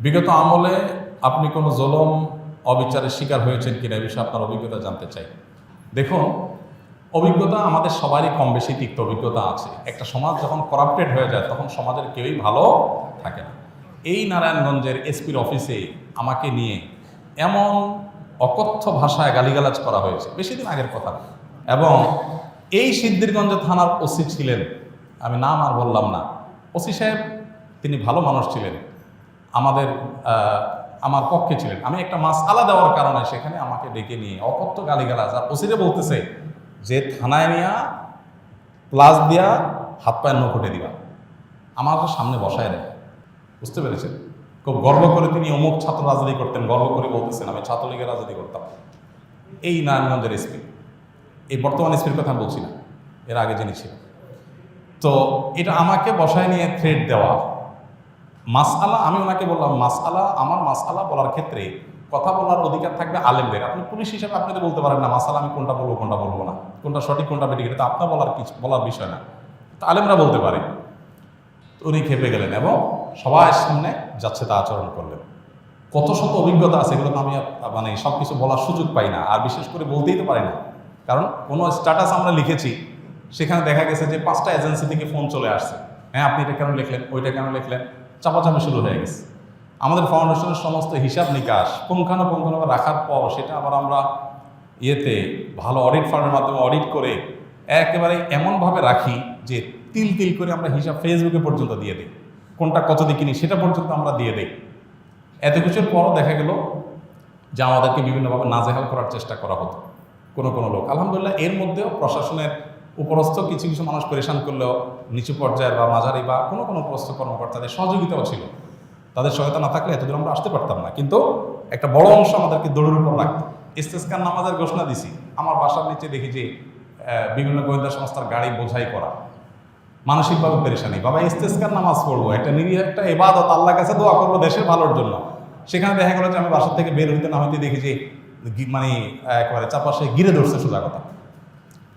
বিগত আমলে আপনি কোনো জলম, অবিচারের শিকার হয়েছেন কিনা এই বিষয়ে আপনার অভিজ্ঞতা জানতে চাই। দেখুন, অভিজ্ঞতা আমাদের সবারই কম বেশি তিক্ত অভিজ্ঞতা আছে। একটা সমাজ যখন করাপ্টেড হয়ে যায়, তখন সমাজের কেউই ভালো থাকে না। এই নারায়ণগঞ্জের এসপির অফিসে আমাকে নিয়ে এমন অকথ্য ভাষায় গালিগালাজ করা হয়েছে, বেশি দিন আগের কথা। এবং এই সিদ্ধিরগঞ্জ থানার ওসি ছিলেন, আমি নাম আর বললাম না। ওসি সাহেব, তিনি ভালো মানুষ ছিলেন। আমাদের আমার পক্ষে ছিলেন। আমি একটা মাছ আলা দেওয়ার কারণে সেখানে আমাকে ডেকে নিয়ে অকথ্য গালিগালাজ, আর ওসিরে বলতেছে যে থানায় নিয়া প্লাস দিয়া হাত পায়ের নখুটে দিবা। আমার সামনে বসায় দেয়। বুঝতে পেরেছেন? খুব গর্ব করে তিনি অমুক ছাত্র রাজনীতি করতেন, গর্ব করে বলতেছেন, আমি ছাত্রলীগের রাজনীতি করতাম। এই নারায়ণগঞ্জের এসপি। এই বর্তমান এসপির কথা বলছি না। এর আগে যিনি তো এটা আমাকে বসায় নিয়ে থ্রেড দেওয়া মাসআলা, আমি ওনাকে বললাম, মাসআলা, আমার মাসআলা বলার ক্ষেত্রে কথা বলার অধিকার থাকবে আলেমদের। আপনি পুলিশ হিসাবে আপনি তো বলতে পারেন না মাসালা আমি কোনটা বলব কোনটা বলব না? কোনটা সঠিক, কোনটা বেঠিক? এটা আপনার বলার কিছু, বলার বিষয় না। তো আলেমরা বলতে পারে। উনি খেপে গেলেন এবং সবার সামনে যাচ্ছে তা আচরণ করলেন। কত শত অভিজ্ঞতা আছে, এগুলো তো আমি মানে সব কিছু বলার সুযোগ পাই না, আর বিশেষ করে বলতেই তো পারি না। কারণ কোনো স্ট্যাটাস আমরা লিখেছি, সেখানে দেখা গেছে যে পাঁচটা এজেন্সি থেকে ফোন চলে আসছে। হ্যাঁ আপনি এটা কেন লিখলেন, ওইটা কেন লিখলেন? চাপাচাপি শুরু হয়ে গেছে। আমাদের ফাউন্ডেশনের সমস্ত হিসাব নিকাশ পুঙ্খানুপুঙ্খানুভাবে রাখার পর সেটা আবার আমরা ইয়েতে ভালো অডিট ফার্মের মাধ্যমে অডিট করে একেবারে এমনভাবে রাখি যে তিল তিল করে আমরা হিসাব ফেসবুকে পর্যন্ত দিয়ে দিই। কোনটা কত দিয়ে কিনি সেটা পর্যন্ত আমরা দিয়ে দিই। এত কিছুর পরও দেখা গেল যে আমাদেরকে বিভিন্নভাবে নাজেহাল করার চেষ্টা করা হতো। কোনো কোনো লোক। আলহামদুলিল্লাহ এর মধ্যেও প্রশাসনের উপরস্থ কিছু কিছু মানুষ পরেশান করলেও নিচু পর্যায়ের বা মাঝারি বা কোনো কোনো উপরস্থ কর্মকর্তাদের সহযোগিতাও ছিল। তাদের সহায়তা না থাকলে এতদূর আমরা আসতে পারতাম না। কিন্তু একটা বড় অংশ আমাদেরকে দৌড়ের উপর রাখতো। ইস্তেস্কার নামাজের ঘোষণা দিছি। আমার বাসার নিচে দেখি যে বিভিন্ন গোয়েন্দা সংস্থার গাড়ি বোঝাই করা। মানসিকভাবে পেরেশানি। বাবা, ইস্তেস্কার নামাজ পড়ব। একটা নিরীহ, একটা এবাদত আল্লাহ কাছে দোয়া করব দেশের ভালোর জন্য। সেখানে দেখা গেলো যে আমি বাসার থেকে বের হইতে না হইতে দেখি যে মানে একেবারে চাপাশে গিরে ধরছে সোজা কথা।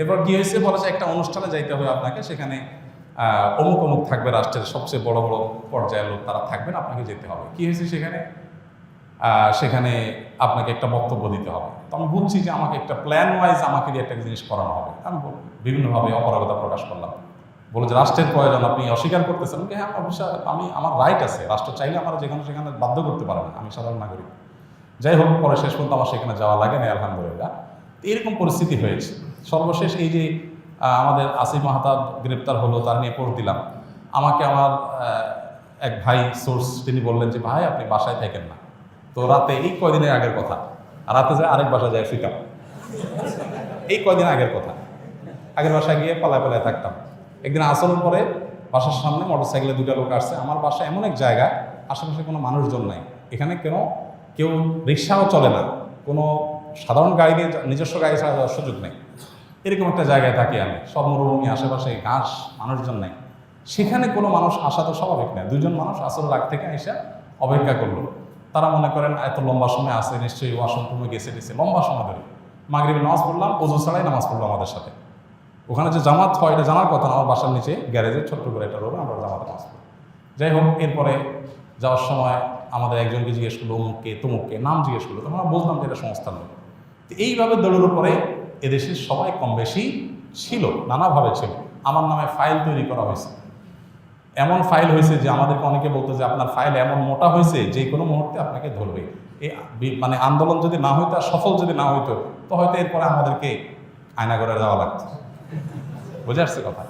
এরপর কি হয়েছে? বলেছে একটা অনুষ্ঠানে যাইতে হবে আপনাকে সেখানে অমুক অমুক থাকবে রাষ্ট্রের সবচেয়ে বড় বড় পর্যায়ের লোক তারা থাকবেন আপনাকে যেতে হবে। কি হয়েছে সেখানে? সেখানে আপনাকে একটা বক্তব্য দিতে হবে। তো আমি বুঝছি যে আমাকে একটা প্ল্যান ওয়াইজ আমাকে দিয়ে একটা জিনিস করানো হবে। আমি বিভিন্নভাবে অপরাগতা প্রকাশ করলাম। বলে যে রাষ্ট্রের প্রয়োজন আপনি অস্বীকার করতেছেন। বলি, হ্যাঁ অবশ্যই আমি আমার রাইট আছে। রাষ্ট্র চাইলে আমার যেখানে সেখানে বাধ্য করতে পারে না। আমি সাধারণ নাগরিক। যাই হোক পরে শেষ পর্যন্ত আমার সেখানে যাওয়া লাগে না আলহামদুলিল্লাহ। এরকম পরিস্থিতি হয়েছে। সর্বশেষ এই যে আমাদের আসিফ মাহাতাব গ্রেপ্তার হলো, তার নিয়ে পোস্ট দিলাম। আমাকে আমার এক ভাই সোর্স তিনি বললেন যে, ভাই, আপনি বাসায় থাকেন না। তো রাতে, এই কয়দিনের আগের কথা। রাতে যায় আরেক বাসায় যায় ফিকাম এই কয়দিন আগের কথা। আগের বাসায় গিয়ে পালায় পালায় থাকতাম। একদিন আসল পরে বাসার সামনে মোটরসাইকেলে দুটা লোক আসছে। আমার বাসা এমন এক জায়গা, আশেপাশে কোনো মানুষজন নাই। এখানে কেন? কেউ রিক্সাও চলে না। কোনো সাধারণ গাড়ি নিজস্ব গাড়ি ছাড়া যাওয়ার সুযোগ নেই। এরকম একটা জায়গায় থাকি আমি। সব মরুভূমি, আশেপাশে ঘাস, মানুষজন নেই। সেখানে কোনো মানুষ আসা তো স্বাভাবিক না। দুজন মানুষ আসল লাগ থেকে এসে অপেক্ষা করল। তারা মনে করেন, এত লম্বা সময় আসে নিশ্চয়ই ওয়াশরুম রুমে গেছে গেছে। লম্বা সময় ধরে। মাগরিবে নামাজ পড়লাম ওজু ছাড়াই নামাজ পড়ল আমাদের সাথে। ওখানে যে জামাত হয়, এটা জানার কথা আমার বাসার নিচে গ্যারেজে ছোট্ট করে একটা রোড, আমরা জামাতে নামাজ পড়ি। যাই হোক, এরপরে যাওয়ার সময় আমাদের একজনকে জিজ্ঞেস করল, অমুককে, তমুককে? নাম জিজ্ঞেস করল। তখন আমরা বুঝলাম যে এটা সংস্থার লোক। এইভাবে দৌড়ের উপরে এদেশের সবাই কম বেশি ছিল, নানাভাবে ছিল। আমার নামে ফাইল তৈরি করা হয়েছে। এমন ফাইল হয়েছে যে আমাদেরকে অনেকে বলতো যে আপনার ফাইল এমন মোটা হয়েছে, যে কোনো মুহূর্তে আপনাকে ধরবে। এই মানে আন্দোলন যদি না হইতো আর সফল যদি না হইতো, তো হয়তো এরপরে আমাদেরকে আয়না করে যাওয়া লাগতো। বুঝে আসছে কথা?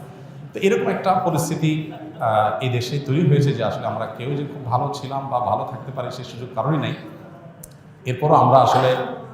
তো এরকম একটা পরিস্থিতি এই দেশে তৈরি হয়েছে যে আসলে আমরা কেউ যে খুব ভালো ছিলাম বা ভালো থাকতে পারি সেই সুযোগ কারণই নাই। এরপরও আমরা আসলে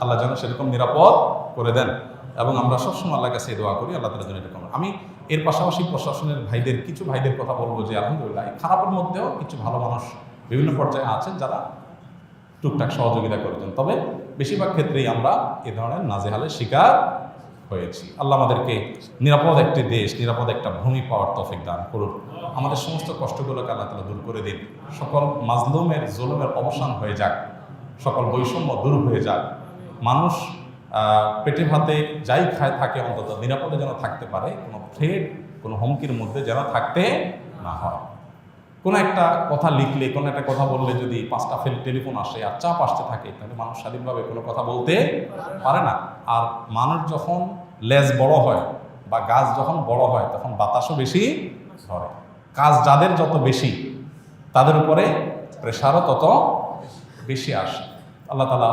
আল্লাহ যেন সেরকম নিরাপদ করে দেন। এবং আমরা সবসময় আল্লাহ কাছে দোয়া করি, আল্লাহ তালা যেন এরকম আমি এর পাশাপাশি প্রশাসনের ভাইদের, কিছু ভাইদের কথা বলব যে, আলহামদুলিল্লাহ, এই খারাপের মধ্যেও কিছু ভালো মানুষ বিভিন্ন পর্যায়ে আছেন যারা টুকটাক সহযোগিতা করেছেন। তবে বেশিরভাগ ক্ষেত্রেই আমরা এ ধরনের নাজেহালের শিকার হয়েছি। আল্লাহ আমাদেরকে নিরাপদ একটি দেশ, নিরাপদ একটা ভূমি পাওয়ার তফিক দান করুন আমাদের সমস্ত কষ্টগুলোকে আল্লাহ তালা দূর করে দিন সকল মাজলুমের, জুলুমের অবসান হয়ে যাক। সকল বৈষম্য দূর হয়ে যায় মানুষ পেটে ভাতে যাই খায় থাকে, অন্তত নিরাপদে যেন থাকতে পারে, কোনো থ্রেড কোনো হুমকির মধ্যে যেন থাকতে না হয়। কোনো একটা কথা লিখলে, কোনো একটা কথা বললে যদি পাঁচটা ফেল টেলিফোন আসে আর চাপ আসতে থাকে, তাহলে মানুষ স্বাধীনভাবে কোনো কথা বলতে পারে না। আর মানুষ যখন লেজ বড় হয় বা গাছ যখন বড় হয়, তখন বাতাসও বেশি ধরে। কাজ যাদের যত বেশি, তাদের উপরে প্রেশারও তত বেশি আসে। আল্লাহ তালা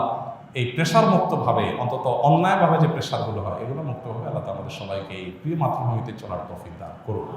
এই প্রেশার মুক্তভাবে অন্তত অন্যায়ভাবে যে প্রেশারগুলো হয়, এগুলো মুক্তভাবে আল্লাহ তালা আমাদের সবাইকে এই প্রিয় মাতৃভূমিতে চলার তফিক দান করুন।